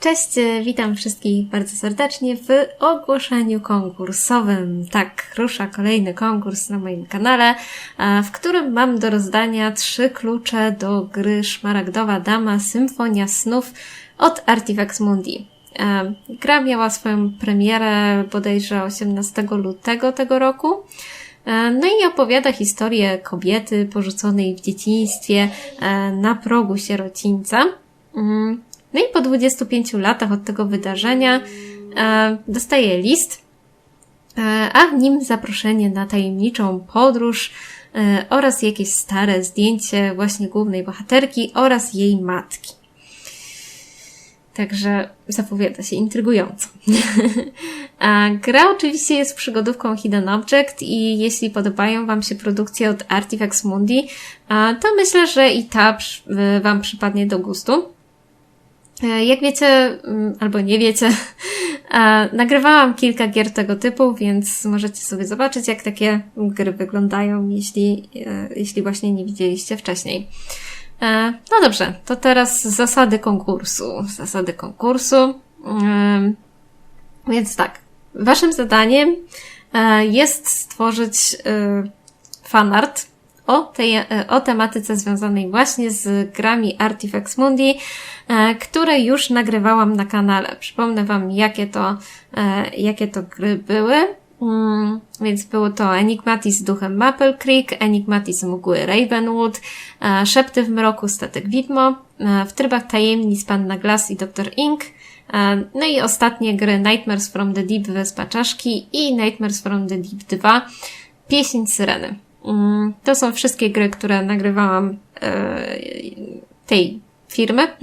Cześć, e, witam wszystkich bardzo serdecznie w ogłoszeniu konkursowym. Tak, rusza kolejny konkurs na moim kanale, e, w którym mam do rozdania trzy klucze do gry Szmaragdowa Dama Symfonia Snów od Artifex Mundi. E, gra miała swoją premierę bodajże 18 lutego tego roku. No i opowiada historię kobiety porzuconej w dzieciństwie na progu sierocińca. No i po 25 latach od tego wydarzenia e, dostaje list, e, a w nim zaproszenie na tajemniczą podróż e, oraz jakieś stare zdjęcie właśnie głównej bohaterki oraz jej matki. Także zapowiada się intrygująco. Gra oczywiście jest przygodówką Hidden Object i jeśli podobają Wam się produkcje od Artifex Mundi, to myślę, że i ta Wam przypadnie do gustu. E, jak wiecie, mm, albo nie wiecie, nagrywałam kilka gier tego typu, więc możecie sobie zobaczyć, jak takie gry wyglądają, jeśli, e, jeśli właśnie nie widzieliście wcześniej. E, no dobrze, to teraz zasady konkursu. Zasady konkursu. Więc tak, waszym zadaniem jest stworzyć fanart o, tej, o tematyce związanej właśnie z grami Artifex Mundi, e, które już nagrywałam na kanale. Przypomnę Wam, jakie to, e, jakie to gry były. Mm, więc było to Enigmatis z duchem Maple Creek, Enigmatis mgły Ravenwood, e, Szepty w mroku Statek Widmo, w trybach tajemnic Panna Glass i Dr. Ink, no i ostatnie gry Nightmares from the Deep Wyspa Czaszki i Nightmares from the Deep 2 Pieśń Syreny. Mm, to są wszystkie gry, które nagrywałam e, tej firmy.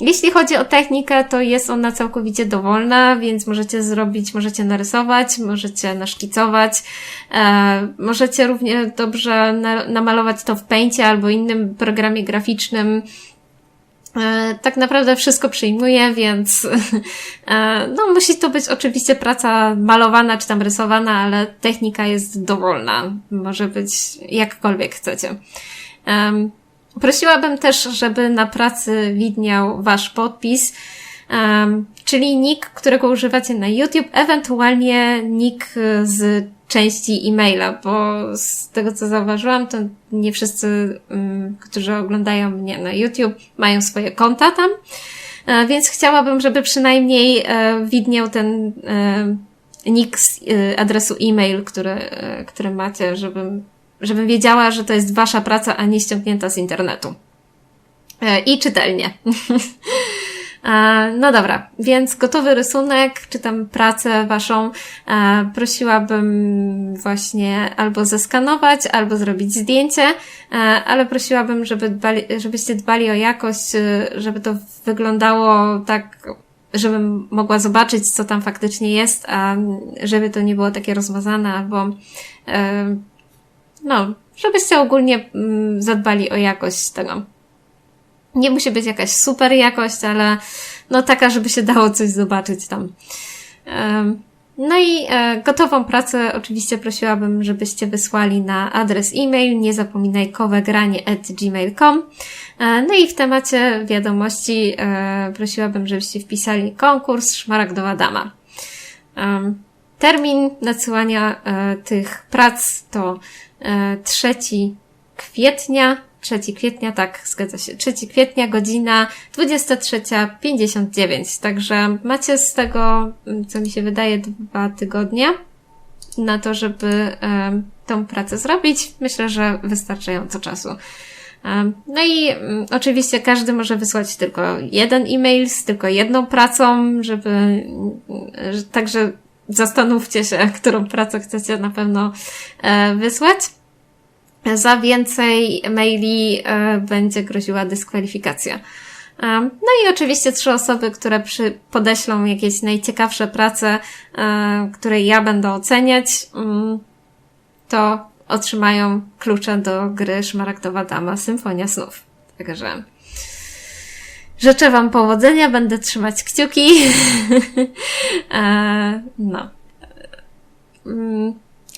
Jeśli chodzi o technikę, to jest ona całkowicie dowolna, więc możecie zrobić, możecie narysować, możecie naszkicować, e, możecie równie dobrze namalować to w Paintie albo innym programie graficznym, tak naprawdę wszystko przyjmuję, więc e, no, musi to być oczywiście praca malowana czy tam rysowana, ale technika jest dowolna. Może być jakkolwiek chcecie. Prosiłabym też, żeby na pracy widniał Wasz podpis, czyli nick, którego używacie na YouTube, ewentualnie nick z części e-maila, bo z tego co zauważyłam, to nie wszyscy, um, którzy oglądają mnie na YouTube, mają swoje konta tam, e, więc chciałabym, żeby przynajmniej e, widniał ten e, nick z adresu e-mail, który, który macie, żebym, żebym wiedziała, że to jest wasza praca, a nie ściągnięta z internetu. I czytelnie. No dobra, więc gotowy rysunek, czy tam pracę waszą prosiłabym właśnie albo zeskanować, albo zrobić zdjęcie, ale prosiłabym, żeby dbali, żebyście dbali o jakość, żeby to wyglądało tak, żebym mogła zobaczyć, co tam faktycznie jest, a żeby to nie było takie rozmazane, albo no, żebyście ogólnie mm, zadbali o jakość tego. Nie musi być jakaś super jakość, ale no taka, żeby się dało coś zobaczyć tam. No i e, gotową pracę oczywiście prosiłabym, żebyście wysłali na adres e-mail niezapominajkowegranie.gmail.com e, No i w temacie wiadomości e, prosiłabym, żebyście wpisali konkurs Szmaragdowa Dama. Termin nadsyłania tych prac to 3 kwietnia 3 kwietnia, tak, zgadza się. 3 kwietnia, godzina 23.59. Także macie z tego, co mi się wydaje, dwa tygodnie na to, żeby tą pracę zrobić. Myślę, że wystarczająco czasu. No i um, oczywiście każdy może wysłać tylko jeden e-mail z tylko jedną pracą, żeby, że, także zastanówcie się, którą pracę chcecie na pewno e, wysłać. Za więcej maili e, będzie groziła dyskwalifikacja. E, no i oczywiście trzy osoby, które przy, podeślą jakieś najciekawsze prace, e, które ja będę oceniać, mm, to otrzymają klucze do gry Szmaragdowa Dama Symfonia Snów. Także życzę Wam powodzenia, będę trzymać kciuki. no.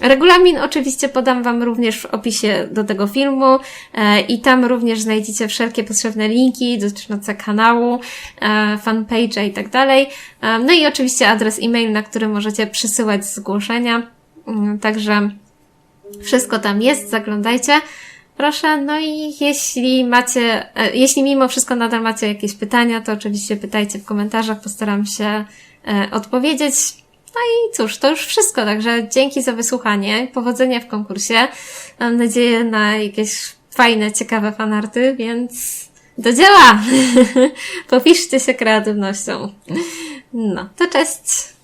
Regulamin oczywiście podam Wam również w opisie do tego filmu e, i tam również znajdziecie wszelkie potrzebne linki dotyczące kanału, e, fanpage'a i tak dalej. E, no i oczywiście adres e-mail, na który możecie przysyłać zgłoszenia. Mm, Także wszystko tam jest, zaglądajcie. Proszę, no i jeśli macie, jeśli mimo wszystko nadal macie jakieś pytania, to oczywiście pytajcie w komentarzach, postaram się odpowiedzieć. No i cóż, to już wszystko, także dzięki za wysłuchanie, powodzenia w konkursie. Mam nadzieję na jakieś fajne, ciekawe fanarty, więc do dzieła! Popiszcie się kreatywnością. No, to cześć!